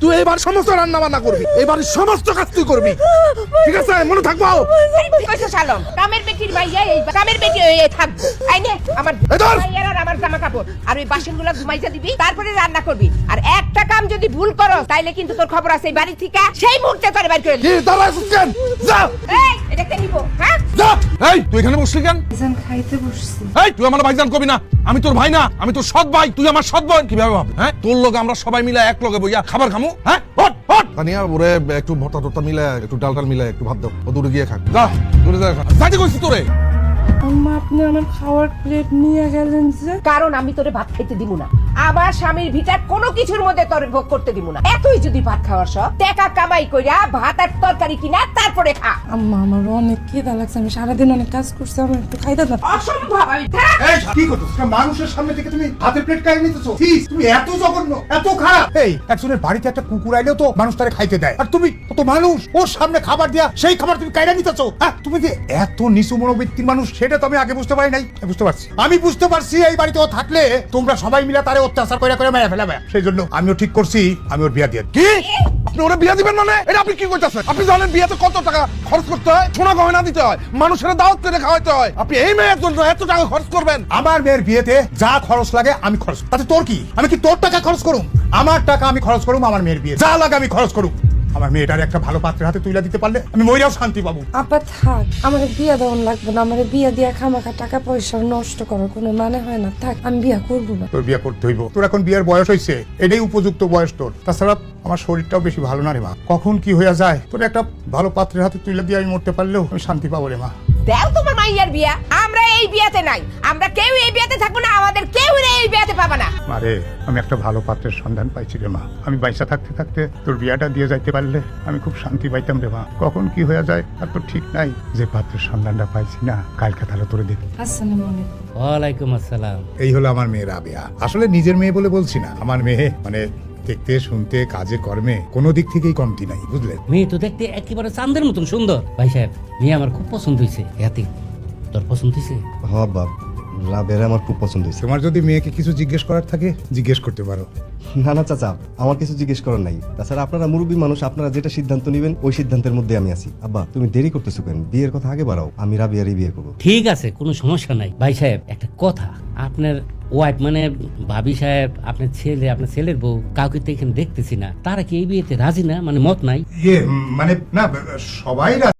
তুই এবার সমস্ত রান্না বান্না করবি এবার সমস্ত কাজ তুই করবি। ঠিক আছে মনে থাকব? কইছো কামের বেটির ভাইয়া এই কামের বেটি হয়ে থাকব আই নে আমার! ভাইয়ার আর আমার জামা কাপড় আর ওই বাসনগুলো ঘুমাইতে দিবি তারপরে রান্না করবি। আর একটা কাম যদি ভুল করো তাইলে কিন্তু তোর খবর আছে এই বাড়ি থেকে সেই মুহূর্তে তোর বাইর করে কি দাঁড়ায় যা! এই এটা নিব? হ্যাঁ? যা! এই তুই এখানে বসলি কেন? ভাইজান খাইতে বসছি। এই তুই আমার ভাইজান কবি না। আমি তোর ভাই না আমি তোর সৎ ভাই তুই আমার সৎ বোন। কীভাবে ভাবে হ্যাঁ? তোর লগে আমরা সবাই মিলে এক লগে বইয়া খাবার খামু হ্যাঁ? হট হট তানিয়া ওরে একটু ভর্তা টর্তা মিলে একটু ডাল ডাল মিলে একটু ভাত দাও। ও দূরে গিয়ে খাক। যা। দূরে যা খা। যাইতে কইছি তোরে। আম্মা আপনি আমার খাওয়ার প্লেট নিয়ে গেলেন যে। কারণ আমি তোরে ভাত খাইতে দিব না। আমার স্বামীর ভিটার কোনো কিছুর মধ্যে তোর ভোগ করতে দিব না। এতই যদি ভাত খাওয়ার সব টাকা কামাই কইরা ভাত আর তরকারি কিনা তারপরে খা। আম্মা আমার অনেক খিদা লাগছে আমি সারাদিন অনেক কাজ করছি আমার একটু খাইতে দাও। অসম্ভব আমি এই কি করছিস মানুষের সামনে থেকে তুমি হাতের প্লেট কাড়ি নিতেছো? তুমি এত জঘন্য এত খারাপ। এই একজনের বাড়িতে একটা কুকুর আইলেও তো মানুষ তারে খাইতে দেয়। আর তুমি তো মানুষ ওর সামনে খাবার দিয়া সেই খাবার তুমি কাইরা নিতেছো? হ্যাঁ তুমি যে এত নিচু মনোবৃত্তির মানুষ সেটা তো আমি আগে বুঝতে পারি নাই। বুঝতে পারছি। আমি বুঝতে পারছি এই বাড়িতে ও থাকলে তোমরা সবাই মিলে তারে অত্যাচার করে করে মেরে ফেলাবে। সেই জন্য আমিও ঠিক করছি আমি ওর বিয়া দিয়ে কি? আপনি ওরা বিয়া দিবেন মানে? এটা আপনি কি করতেছেন? আপনি জানেন বিয়াতে কত টাকা খরচ করতে হয়? সোনা গহনা দিতে হয়। মানুষের দাওয়াত করে খাওয়াতে হয়। আপনি এই মেয়ের জন্য এত টাকা খরচ করবেন? আমার মেয়ের বিয়েতে যা খরচ লাগে আমি খরচ তাতে তোর কি? আমি কি তোর টাকা খরচ করুম? আমার টাকা আমি খরচ করুম আমার মেয়ের বিয়ে। যা লাগে আমি খরচ করুম। আমার মেয়েটার একটা ভালো পাত্রের হাতে তুলে দিতে পারলে আমি মইরাও শান্তি পাবো। আপা থাক আমার বিয়া দেওয়ান লাগবে না। আমার বিয়া দিয়া খামাখা টাকা পয়সা নষ্ট করার কোনো মানে হয় না। থাক আমি বিয়া করব না। তোর বিয়ে করতে হইব। তোর এখন বিয়ের বয়স হয়েছে এটাই উপযুক্ত বয়স তোর। তাছাড়া আমার শরীরটাও বেশি ভালো না রে মা। কখন কি হয়ে যায়? তোর একটা ভালো পাত্রের হাতে তুলে দিয়ে আমি মরতে পারলেও আমি শান্তি পাবো রে মা। দেও তোমার মাইয়ার বিয়া। আমরা এই বিয়াতে নাই। আমরা কেউ এই বিয়াতে থাকব না। আমাদের কেউ এই বিয়াতে পাবা না। মারে আমি একটা ভালো পাত্রের সন্ধান পাইছি রে মা। আমি বাইসা থাকতে থাকতে তোর বিয়াটা দিয়ে যাইতে পারলে আমি খুব শান্তি পাইতাম রে মা। কখন কি হয়ে যায় আর তো ঠিক নাই। যে পাত্রের সন্ধানটা পাইছি না কালকে তাহলে তোরে দেখি। আসসালামু আলাইকুম। ওয়ালাইকুম আসসালাম। এই হলো আমার মেয়ে রাবেয়া। আসলে নিজের মেয়ে বলে বলছি না। আমার মেয়ে মানে দেখতে শুনতে কাজে কর্মে কোনো দিক থেকেই কমতি নাই বুঝলে? মেয়ে তো দেখতে একেবারে চাঁদের মতন সুন্দর। ভাই সাহেব মেয়ে আমার খুব পছন্দ হয়েছে এতে তোর পছন্দ হয়েছে হ বাপ। রাবের আমার খুব পছন্দ হয়েছে। তোমার যদি মেয়েকে কিছু জিজ্ঞেস করার থাকে জিজ্ঞেস করতে পারো। না না চাচা আমার কিছু জিজ্ঞেস করার নাই। তাছাড়া আপনারা মুরব্বী মানুষ আপনারা যেটা সিদ্ধান্ত নেবেন ওই সিদ্ধান্তের মধ্যে আমি আছি। আব্বা তুমি দেরি করতেছো কেন? বিয়ের কথা আগে বাড়াও আমি রাবিয়ারই বিয়ে করব। ঠিক আছে কোনো সমস্যা নাই। ভাই সাহেব একটা কথা। আপনার ওয়াইফ মানে ভাবি সাহেব আপনার ছেলে আপনার ছেলের বউ কাউকে তো এখানে দেখতেছি না। তারা কি এই বিয়েতে রাজি না? মানে মত নাই? ইয়ে মানে না সবাই